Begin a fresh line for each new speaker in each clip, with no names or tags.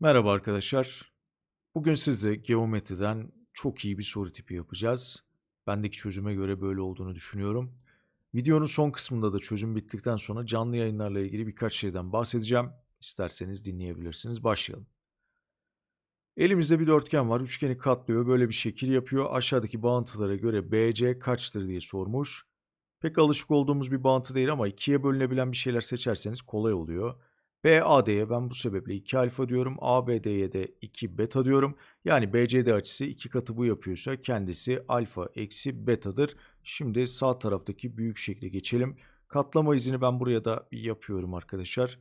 Merhaba arkadaşlar. Bugün size geometriden çok iyi bir soru tipi yapacağız. Bendeki çözüme göre böyle olduğunu düşünüyorum. Videonun son kısmında da çözüm bittikten sonra canlı yayınlarla ilgili birkaç şeyden bahsedeceğim. İsterseniz dinleyebilirsiniz. Başlayalım. Elimizde bir dörtgen var. Üçgeni katlıyor. Böyle bir şekil yapıyor. Aşağıdaki bağıntılara göre BC kaçtır diye sormuş. Pek alışık olduğumuz bir bağıntı değil ama ikiye bölünebilen bir şeyler seçerseniz kolay oluyor. BAD'ye ben bu sebeple 2 alfa diyorum. ABD'ye de 2 beta diyorum. Yani BCD açısı 2 katı bu yapıyorsa kendisi alfa eksi betadır. Şimdi sağ taraftaki büyük şekle geçelim. Katlama izini ben buraya da yapıyorum arkadaşlar.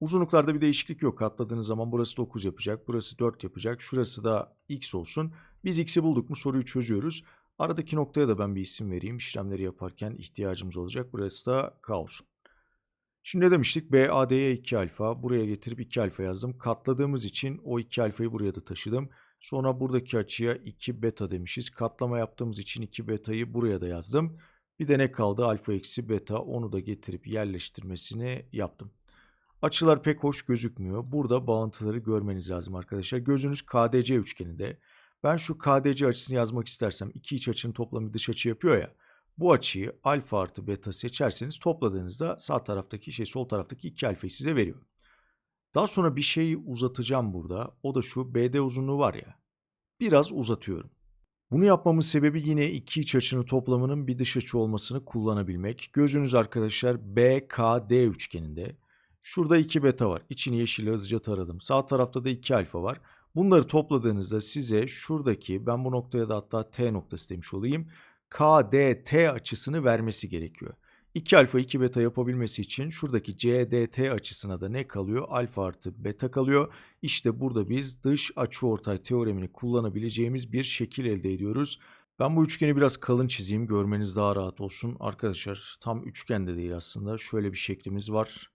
Uzunluklarda bir değişiklik yok. Katladığınız zaman burası 9 yapacak. Burası 4 yapacak. Şurası da x olsun. Biz x'i bulduk mu soruyu çözüyoruz. Aradaki noktaya da ben bir isim vereyim. İşlemleri yaparken ihtiyacımız olacak. Burası da k olsun. Şimdi ne demiştik? BAD'ye 2 alfa. Buraya getirip 2 alfa yazdım. Katladığımız için o 2 alfayı buraya da taşıdım. Sonra buradaki açıya 2 beta demişiz. Katlama yaptığımız için 2 betayı buraya da yazdım. Bir de ne kaldı? Alfa eksi beta. Onu da getirip yerleştirmesini yaptım. Açılar pek hoş gözükmüyor. Burada bağıntıları görmeniz lazım arkadaşlar. Gözünüz KDC üçgeninde. Ben şu KDC açısını yazmak istersem iki iç açının toplamı dış açı yapıyor ya. Bu açıyı alfa artı beta seçerseniz topladığınızda sağ taraftaki şey sol taraftaki 2 alfayı size veriyor. Daha sonra bir şeyi uzatacağım burada. O da şu BD uzunluğu var ya. Biraz uzatıyorum. Bunu yapmamın sebebi yine iki iç açının toplamının bir dış açı olmasını kullanabilmek. Gözünüz arkadaşlar BKD üçgeninde. Şurada 2 beta var. İçini yeşille hızlıca taradım. Sağ tarafta da 2 alfa var. Bunları topladığınızda size şuradaki ben bu noktaya da hatta T noktası demiş olayım. KDT açısını vermesi gerekiyor. 2 alfa 2 beta yapabilmesi için şuradaki CDT açısına da ne kalıyor? Alfa artı beta kalıyor. İşte burada biz dış açıortay teoremini kullanabileceğimiz bir şekil elde ediyoruz. Ben bu üçgeni biraz kalın çizeyim görmeniz daha rahat olsun. Arkadaşlar tam üçgen de değil aslında. Şöyle bir şeklimiz var.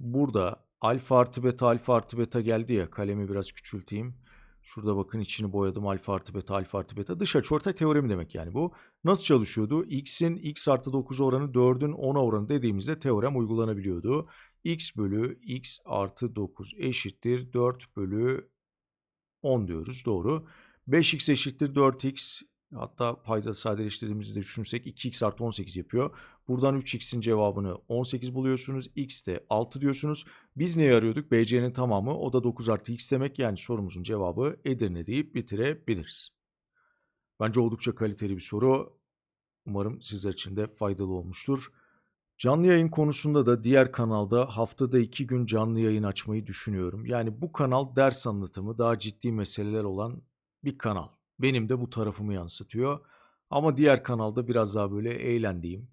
Burada alfa artı beta alfa artı beta geldi ya kalemi biraz küçülteyim. Şurada bakın içini boyadım alfa artı beta alfa artı beta. Dış açıortay teoremi demek yani bu. Nasıl çalışıyordu? X'in x artı 9 oranı 4'ün 10'a oranı dediğimizde teorem uygulanabiliyordu. x bölü x artı 9 eşittir 4 bölü 10 diyoruz doğru. 5x eşittir 4x hatta payda sadeleştirdiğimizi de düşünürsek 2x artı 18 yapıyor. Buradan 3x'in cevabını 18 buluyorsunuz. x de 6 diyorsunuz. Biz neye arıyorduk? BC'nin tamamı o da 9 artı x demek. Yani sorumuzun cevabı Edirne deyip bitirebiliriz. Bence oldukça kaliteli bir soru. Umarım sizler için de faydalı olmuştur. Canlı yayın konusunda da diğer kanalda haftada iki gün canlı yayın açmayı düşünüyorum. Yani bu kanal ders anlatımı daha ciddi meseleler olan bir kanal. Benim de bu tarafımı yansıtıyor. Ama diğer kanalda biraz daha böyle eğlendiğim,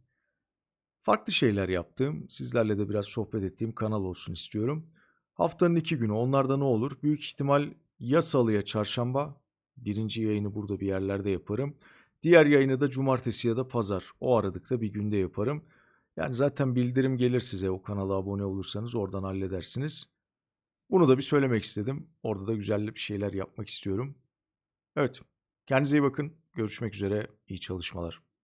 farklı şeyler yaptığım, sizlerle de biraz sohbet ettiğim kanal olsun istiyorum. Haftanın iki günü onlarda ne olur? Büyük ihtimal ya salı ya çarşamba. Birinci yayını burada bir yerlerde yaparım. Diğer yayını da cumartesi ya da pazar. O aradıkta bir günde yaparım. Yani zaten bildirim gelir size o kanala abone olursanız oradan halledersiniz. Bunu da bir söylemek istedim. Orada da güzel bir şeyler yapmak istiyorum. Evet. Kendinize iyi bakın. Görüşmek üzere. İyi çalışmalar.